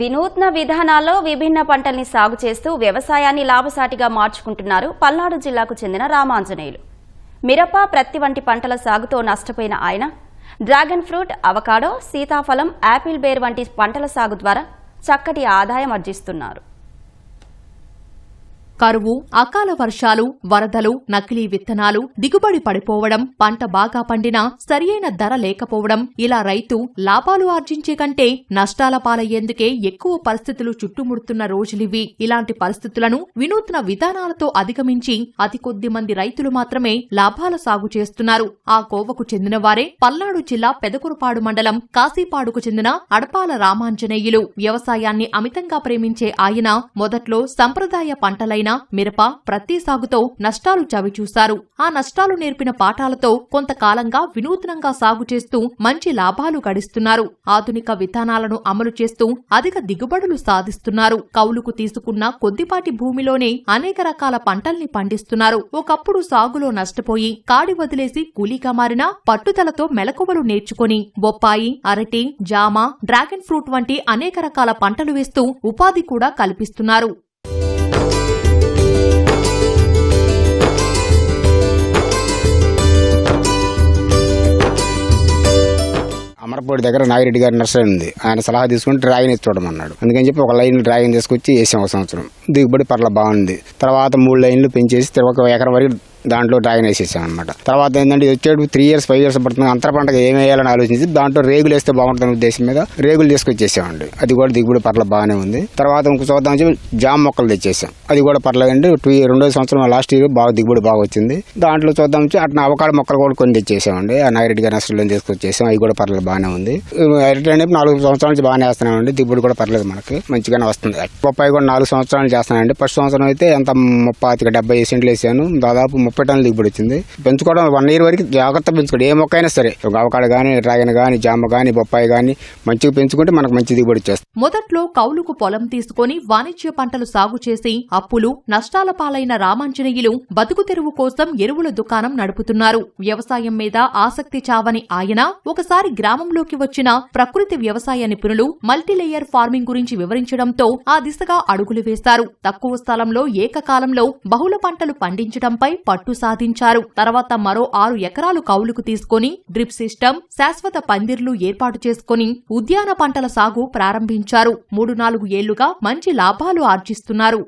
వినూత్న విధానాల్లో విభిన్న పంటల్ని సాగు చేస్తూ వ్యవసాయాన్ని లాభసాటిగా మార్చుకుంటున్నారు పల్నాడు జిల్లాకు చెందిన రామాంజనేయులు. మిరప ప్రత్తి వంటి పంటల సాగుతో నష్టపోయిన ఆయన డ్రాగన్ ఫ్రూట్ అవకాడో సీతాఫలం యాపిల్ బేర్ వంటి పంటల సాగు ద్వారా చక్కటి ఆదాయం ఆర్జిస్తున్నారు కరువు అకాల వర్షాలు వరదలు నకిలీ విత్తనాలు దిగుబడి పడిపోవడం పంట బాగా పండినా సరియైన ధర లేకపోవడం ఇలా రైతు లాభాలు ఆర్జించే కంటే నష్టాల పాలయ్యేందుకే ఎక్కువ పరిస్థితులు చుట్టుముడుతున్న రోజులివి. ఇలాంటి పరిస్థితులను వినూత్న విధానాలతో అధిగమించి అతి కొద్ది మంది రైతులు మాత్రమే లాభాల సాగు చేస్తున్నారు. ఆ కోవకు చెందిన వారే పల్నాడు జిల్లా పెదకురపాడు మండలం కాశీపాడుకు చెందిన అడపాల రామాంజనేయులు. వ్యవసాయాన్ని అమితంగా ప్రేమించే ఆయన మొదట్లో సంప్రదాయ పంటలైన మిరప ప్రతి సాగుతో నష్టాలు చవిచూశారు ఆ నష్టాలు నేర్పిన పాఠాలతో కొంతకాలంగా వినూత్నంగా సాగు చేస్తూ మంచి లాభాలు గడిస్తున్నారు. ఆధునిక విధానాలను అమలు చేస్తూ అధిక దిగుబడులు సాధిస్తున్నారు. కౌలుకు తీసుకున్న కొద్దిపాటి భూమిలోనే అనేక రకాల పంటల్ని పండిస్తున్నారు. ఒకప్పుడు సాగులో నష్టపోయి కాడి వదిలేసి కూలీగా మారిన పట్టుదలతో మెలకువలు నేర్చుకొని బొప్పాయి అరటి జామ డ్రాగన్ ఫ్రూట్ వంటి అనేక రకాల పంటలు వేస్తూ ఉపాధి కూడా కల్పిస్తున్నారు. అమరపూడి దగ్గర నాగిరెడ్డి గారి నర్సరీ ఉంది. ఆయన సలహా తీసుకుని డ్రాగన్ వేసి చూడమన్నాడు అందుకని చెప్పి ఒక లైన్ డ్రాగన్ తీసుకొచ్చి వేసాం ఒక సంవత్సరం. దిగుబడి పర్ల బాగుంది. తర్వాత మూడు లైన్లు పెంచేసి ఒక ఎకరం వరకు దాంట్లో డ్రాగన్ వేసేసాం అనమాట తర్వాత ఏంటంటే ఇది త్రీ ఇయర్స్ ఫైవ్ ఇయర్స్ పడుతుంది. అంతర పంటకు ఏం వేయాలని ఆలోచించి దాంట్లో రేగులు వేస్తే బాగుంటుంది ఉద్దేశం మీద రేగులు తీసుకొచ్చేసామండి. అది కూడా దిగుబడి పట్ల బాగానే ఉంది. తర్వాత ఇంకో చూద్దాం అని జామ మొక్కలు తెచ్చేసాం. అది కూడా పర్లేదండి. టూ రెండో సంవత్సరం లాస్ట్ ఇయర్ బాగా దిగుబడి బాగా వచ్చింది. దాంట్లో చూద్దాం అట్లా అవకాడ మొక్కలు కూడా కొన్ని తెచ్చేసామండి. ఆ నాగిరెడ్డి గారి నర్సరీలో తీసుకొచ్చేసాం. అవి కూడా పర్లేదు బాగానే ఉంది. అరటి అనేది నాలుగు సంవత్సరాల నుంచి బాగానే వేస్తున్నామండి. దిగుబడి కూడా పర్లేదు మనకి. మంచిగానే వస్తుంది. బొప్పాయి కూడా నాలుగు సంవత్సరాలు చేస్తానండి ఫస్ట్ సంవత్సరం అయితే ఎంత ముప్పై డెబ్బై సెంట్లు వేసాను. దాదాపు ముప్పై దిగుబడి వచ్చింది పెంచుకోవడం వన్ ఇయర్ వరకు జాగ్రత్త పెంచుకోవడం ఏ మొక్క అయినా సరే. అవకాడ కానీ డ్రాగన్ కానీ జామ కానీ బొప్పాయి కానీ మంచిగా పెంచుకుంటే మనకు మంచి దిగుబడి వచ్చేస్తుంది. మొదట్లో కౌలుకు పొలం తీసుకొని వాణిజ్య పంటలు సాగు చేసి అప్పులు నష్టాల పాలైన రామాంజనేయులు బతుకు తెరువు కోసం ఎరువుల దుకాణం నడుపుతున్నారు. వ్యవసాయం మీద ఆసక్తి చావని ఆయన ఒకసారి గ్రామంలోకి వచ్చిన ప్రకృతి వ్యవసాయ నిపుణులు మల్టీలేయర్ ఫార్మింగ్ గురించి వివరించడంతో ఆ దిశగా అడుగులు వేశారు. తక్కువ స్థలంలో ఏకకాలంలో బహుళ పంటలు పండించడంపై పట్టు సాధించారు. తర్వాత మరో ఆరు ఎకరాలు కౌలుకు తీసుకొని డ్రిప్ సిస్టమ్ శాశ్వత పందిర్లు ఏర్పాటు చేసుకుని ఉద్యాన పంటల సాగు ప్రారంభించారు. మూడు నాలుగు ఏళ్ళుగా మంచి లాభాలు ఆర్జిస్తున్నారు.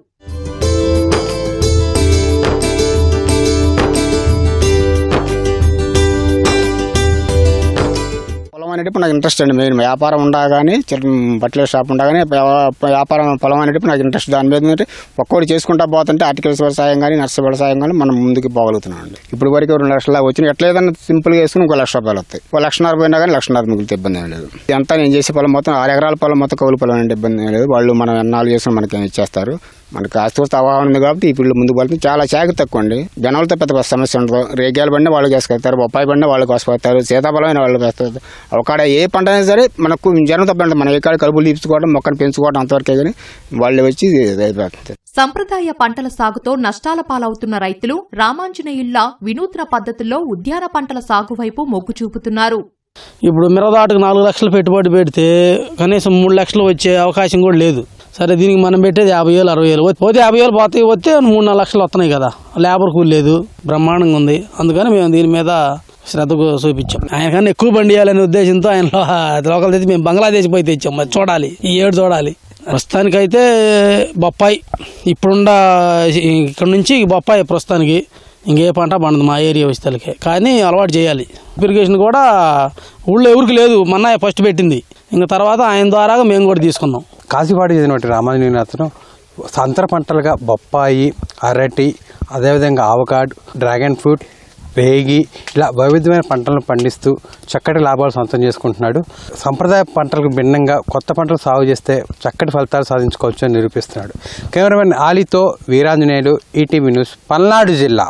అనేటప్పుడు నాకు ఇంట్రెస్ట్ అండి. మెయిన్ వ్యాపారం ఉండగానే బట్టల షాప్ ఉండగానే వ్యాపారం పొలం అనేటప్పుడు నాకు ఇంట్రెస్ట్ దాని మీద ఒక్కోటి చేసుకుంటా పోతుంటే ఆర్టికల్స్ వ్యవసాయం కానీ నర్సరీ వ్యవసాయం కానీ మనం ముందుకు పోగలుగుతున్నాం అండి. ఇప్పుడు వరకు రెండు లక్షల దాకా వచ్చినాయి. ఎట్లా సింపుల్గా వేసుకుని ఒక లక్ష రూపాయలు వస్తాయి. ఒక లక్షన్నర పోయినా కానీ లక్షన్నర మిగిలితే ఇబ్బంది ఏం లేదు. ఎంత నేను చేసే పొలం మొత్తం ఆరు ఎకరాల పొలం మొత్తం కౌలు పొలం అంటే ఇబ్బంది ఏం లేదు. వాళ్ళు మనం ఎన్నాళ్ళు చేసిన మనకి ఏమి ఇచ్చేస్తారు. మనకి ఆస్తి వస్తే అవగాహన ఉంది కాబట్టి ఈ ఫీల్డ్ ముందుకు వెళ్తుంది చాలా శాఖ తక్కువ అండి జనాలతో పెద్ద సమస్య ఉండదు రేగాయలు బండి వాళ్ళు వేసుకెళ్తారు బొప్పాయి బండి వాళ్ళు కోసుకొస్తారు సీతాఫలమైన వాళ్ళు వేస్తారు ఒకడ ఏ పంట అయినా సరే మనకు జనం తప్పండి మనం ఏ కాడ కలుపులు తీర్చుకోవడం మొక్కను పెంచుకోవడం అంతవరకే కానీ వాళ్ళు వచ్చి సంప్రదాయ పంటల సాగుతో నష్టాల పాలవుతున్న రైతులు రామాంజనేయుల్లా వినూత్న పద్ధతుల్లో ఉద్యాన పంటల సాగు వైపు మొగ్గు చూపుతున్నారు. ఇప్పుడు మిరదాటుకు నాలుగు లక్షలు పెట్టుబడి పెడితే కనీసం మూడు లక్షలు వచ్చే అవకాశం కూడా లేదు. సరే దీనికి మనం పెట్టేది యాభై వేలు అరవై వేలు. పోతే యాభై వేలు పోతే వస్తే మూడు నాలుగు లక్షలు వస్తున్నాయి కదా. లేబర్ కూలి లేదు బ్రహ్మాండంగా ఉంది. అందుకని మేము దీని మీద శ్రద్ధ చూపించాం. ఆయన కన్నా ఎక్కువ బండి ఇవ్వాలనే ఉద్దేశంతో ఆయన లోకల్ తెచ్చి మేము బంగ్లాదేశ్ పోయి తెచ్చాం. మరి చూడాలి ఈ ఏడు చూడాలి. ప్రస్తుతానికైతే బొప్పాయి ఇప్పుడున్న ఇక్కడ నుంచి బొప్పాయి ప్రస్తుతానికి ఇంకే పంట పండదు మా ఏరియా విస్తలకే కానీ అలవాటు చేయాలి. ఇరిగేషన్ కూడా ఊళ్ళో ఎవరికి లేదు. మన్నాయ ఫస్ట్ పెట్టింది. ఇంకా తర్వాత ఆయన ద్వారా మేము కూడా తీసుకున్నాం. కాశీపాడు చెందినటువంటి రామాంజనేయుని అతను సంతర పంటలుగా బొప్పాయి అరటి అదేవిధంగా ఆవకాడ్ డ్రాగన్ ఫ్రూట్ రేగి ఇలా వైవిధ్యమైన పంటలను పండిస్తూ చక్కటి లాభాలు సొంతం చేసుకుంటున్నాడు. సంప్రదాయ పంటలకు భిన్నంగా కొత్త పంటలు సాగు చేస్తే చక్కటి ఫలితాలు సాధించుకోవచ్చు అని నిరూపిస్తున్నాడు. కెమెరామెన్ ఆలీతో వీరాంజనేయులు ఈటీవీ న్యూస్ పల్నాడు జిల్లా.